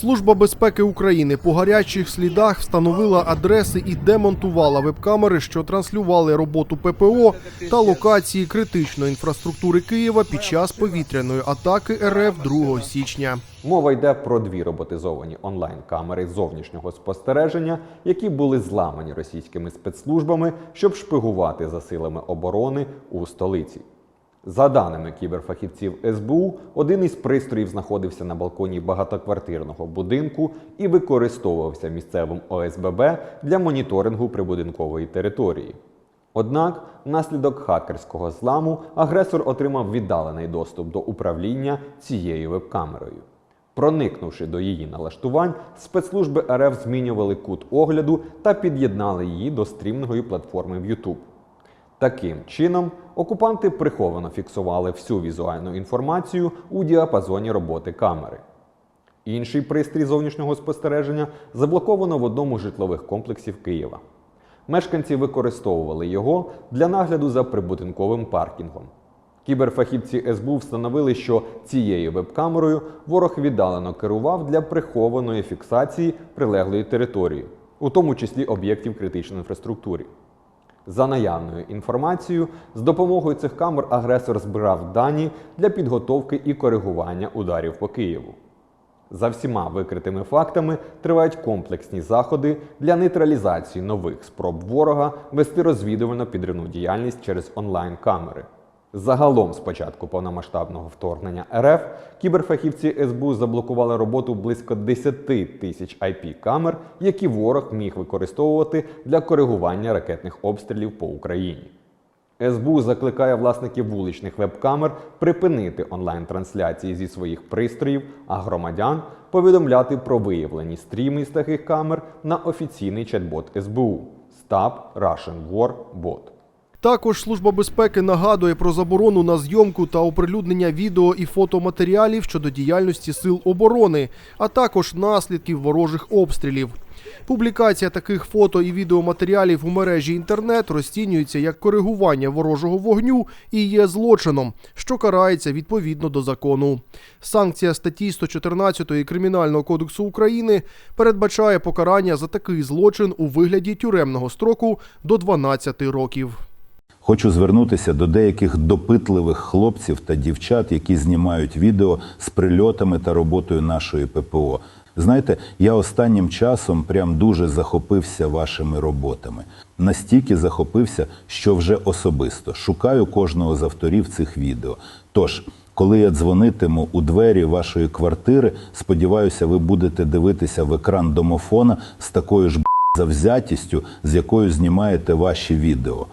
Служба безпеки України по гарячих слідах встановила адреси і демонтувала веб-камери, що транслювали роботу ППО та локації критичної інфраструктури Києва під час повітряної атаки РФ 2 січня. Мова йде про дві роботизовані онлайн-камери зовнішнього спостереження, які були зламані російськими спецслужбами, щоб шпигувати за силами оборони у столиці. За даними кіберфахівців СБУ, один із пристроїв знаходився на балконі багатоквартирного будинку і використовувався місцевим ОСББ для моніторингу прибудинкової території. Однак, внаслідок хакерського зламу агресор отримав віддалений доступ до управління цією веб-камерою. Проникнувши до її налаштувань, спецслужби РФ змінювали кут огляду та під'єднали її до стрімної платформи в YouTube. Таким чином, окупанти приховано фіксували всю візуальну інформацію у діапазоні роботи камери. Інший пристрій зовнішнього спостереження заблоковано в одному з житлових комплексів Києва. Мешканці використовували його для нагляду за прибудинковим паркінгом. Кіберфахівці СБУ встановили, що цією веб-камерою ворог віддалено керував для прихованої фіксації прилеглої території, у тому числі об'єктів критичної інфраструктури. За наявною інформацією, з допомогою цих камер агресор збирав дані для підготовки і коригування ударів по Києву. За всіма викритими фактами тривають комплексні заходи для нейтралізації нових спроб ворога вести розвідувально підривну діяльність через онлайн-камери. Загалом, з початку повномасштабного вторгнення РФ, кіберфахівці СБУ заблокували роботу близько 10 тисяч IP-камер, які ворог міг використовувати для коригування ракетних обстрілів по Україні. СБУ закликає власників вуличних веб-камер припинити онлайн-трансляції зі своїх пристроїв, а громадян повідомляти про виявлені стріми з таких камер на офіційний чат-бот СБУ Stop Russian War Bot. Також Служба безпеки нагадує про заборону на зйомку та оприлюднення відео і фотоматеріалів щодо діяльності сил оборони, а також наслідків ворожих обстрілів. Публікація таких фото і відеоматеріалів у мережі інтернет розцінюється як коригування ворожого вогню і є злочином, що карається відповідно до закону. Санкція статті 114 Кримінального кодексу України передбачає покарання за такий злочин у вигляді тюремного строку до 12 років. Хочу звернутися до деяких допитливих хлопців та дівчат, які знімають відео з прильотами та роботою нашої ППО. Знаєте, я останнім часом прям дуже захопився вашими роботами. Настільки захопився, що вже особисто шукаю кожного з авторів цих відео. Тож, коли я дзвонитиму у двері вашої квартири, сподіваюся, ви будете дивитися в екран домофона з такою ж завзятістю, з якою знімаєте ваші відео.